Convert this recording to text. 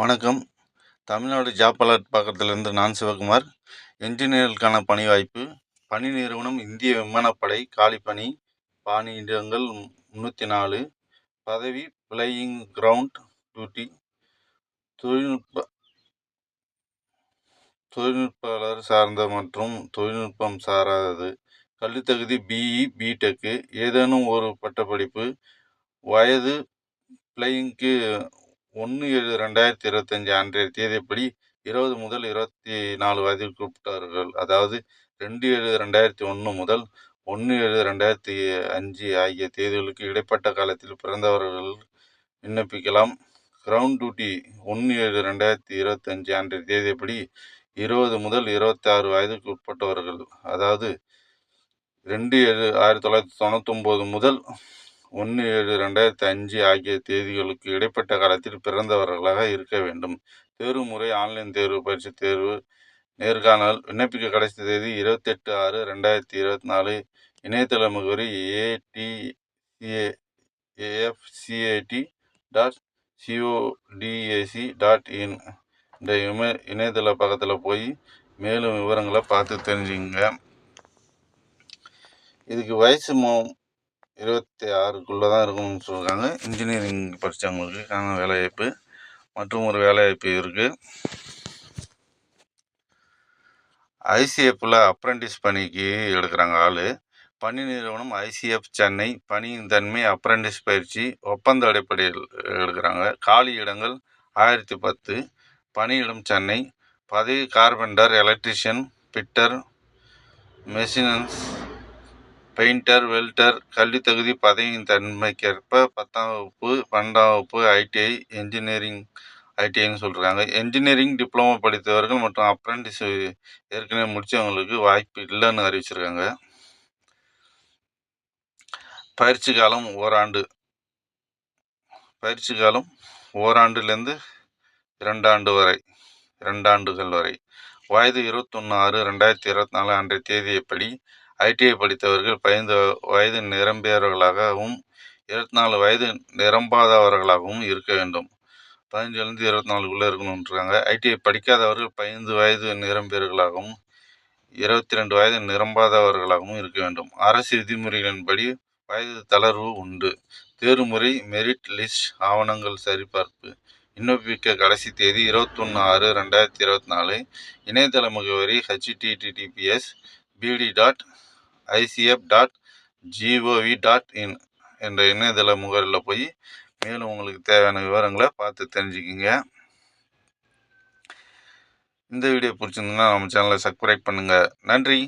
வணக்கம். Tamil Nadu job alert பக்கத்திலிருந்து நான் சிவகுமார். என்ஜினியர்களுக்கான பணி வாய்ப்பு பணி நிறுவனம் இந்திய விமானப்படை காலிப்பணி பணியிடங்கள் முந்நூற்றி நாலு பதவி பிளையிங் கிரவுண்ட் டியூட்டி தொழில்நுட்ப தொழில்நுட்பாளர் சார்ந்த மற்றும் தொழில்நுட்பம் சாராதது. கல்வித்தகுதி பிஇ பிடெக்கு ஏதேனும் ஒரு பட்டப்படிப்பு. வயது பிளையிங்க்கு ஒன்று ஏழு ரெண்டாயிரத்தி இருபத்தஞ்சி அன்றைய தேதிப்படி இருபது முதல் இருபத்தி நாலு வயதில் குறிப்பிட்டவர்கள் அதாவது ரெண்டு ஏழு ரெண்டாயிரத்தி ஒன்று முதல் ஒன்று ஏழு ரெண்டாயிரத்தி அஞ்சு ஆகிய தேதிகளுக்கு இடைப்பட்ட காலத்தில் பிறந்தவர்கள் விண்ணப்பிக்கலாம். கிரவுண்ட் டியூட்டி ஒன்று ஏழு ரெண்டாயிரத்தி இருபத்தஞ்சி அன்றைய தேதிப்படி இருபது முதல் இருபத்தாறு வயதுக்கு உட்பட்டவர்கள் அதாவது ரெண்டு ஏழு ஆயிரத்தி தொள்ளாயிரத்தி தொண்ணூத்தொம்பது முதல் ஒன்று ஏழு ரெண்டாயிரத்தி அஞ்சு ஆகிய தேதிகளுக்கு இடைப்பட்ட காலத்தில் பிறந்தவர்களாக இருக்க வேண்டும். தேர்வு முறை ஆன்லைன் தேர்வு பயிற்சி தேர்வு நேர்காணல் விண்ணப்பிக்க கடைசி தேதி இருபத்தெட்டு ஆறு ரெண்டாயிரத்தி இருபத்தி நாலு இணையதள முகவரி ஏடிஏஎஃப்சிஏடி டாட் சிஓடிஏசி டாட் இன் இந்த இம இணையதள பக்கத்தில் போய் மேலும் விவரங்களை பார்த்து தெரிஞ்சுங்க இதுக்கு வயசு மோ இருபத்தி ஆறுக்குள்ளே தான் இருக்கணும்னு சொல்கிறாங்க இன்ஜினியரிங் படித்தவங்களுக்கான வேலைவாய்ப்பு மற்றும் ஒரு வேலைவாய்ப்பு இருக்குது ஐசிஎஃப்பில் அப்ரெண்டிஸ் பணிக்கு எடுக்கிறாங்க ஆள். பணி நிறுவனம் ஐசிஎஃப் சென்னை. பணியின் தன்மை அப்ரெண்டிஸ் பயிற்சி ஒப்பந்த அடிப்படையில் எடுக்கிறாங்க. காலி இடங்கள் ஆயிரத்தி பத்து. பணியிடம் சென்னை. பதவி carpenter electrician fitter machinist painter welder கல்வித்தகுதி பதவியின் தன்மைக்கேற்ப பத்தாம் வகுப்பு பன்னெண்டாம் வகுப்பு ஐடிஐ என்ஜினியரிங் ஐடிஐன்னு சொல்கிறாங்க என்ஜினியரிங் டிப்ளமோ படித்தவர்கள் மற்றும் அப்ரெண்டிஸ் ஏற்கனவே முடித்தவங்களுக்கு வாய்ப்பு இல்லைன்னு அறிவிச்சிருக்காங்க. பயிற்சி காலம் ஓராண்டு. பயிற்சி காலம் ஓராண்டுலேருந்து இரண்டாண்டு வரை இரண்டாண்டுகள் வரை. வயது இருபத்தொன்று ஆறு ரெண்டாயிரத்தி இருபத்தி நாலு அன்றைய தேதியப்படி ஐடிஐ படித்தவர்கள் பதினைந்து வயது நிரம்பியவர்களாகவும் இருபத்தி நாலு வயது நிரம்பாதவர்களாகவும் இருக்க வேண்டும். பதினஞ்சுலேருந்து இருபத்தி நாலுக்குள்ளே இருக்கணுன்றாங்க ஐடிஐ படிக்காதவர்கள் பதினைந்து வயது நிரம்பியவர்களாகவும் இருபத்தி ரெண்டு வயது நிரம்பாதவர்களாகவும் இருக்க வேண்டும். அரசு விதிமுறைகளின்படி வயது தளர்வு உண்டு. தேர்வுமுறை மெரிட் லிஸ்ட் ஆவணங்கள் சரிபார்ப்பு. விண்ணப்பிக்க கடைசி தேதி இருபத்தொன்று ஆறு ரெண்டாயிரத்தி இருபத்தி நாலு. இணையதள முகவரி HTTPS PB dot ICF dot GOV dot in என்ற இணையதள முகவரியில் போய் மேலும் உங்களுக்கு தேவையான விவரங்களை பார்த்து தெரிஞ்சுக்கிங்க. இந்த வீடியோ பிடிச்சிருந்தீங்கன்னா நம்ம சேனலை சப்ஸ்கிரைப் பண்ணுங்கள் நன்றி.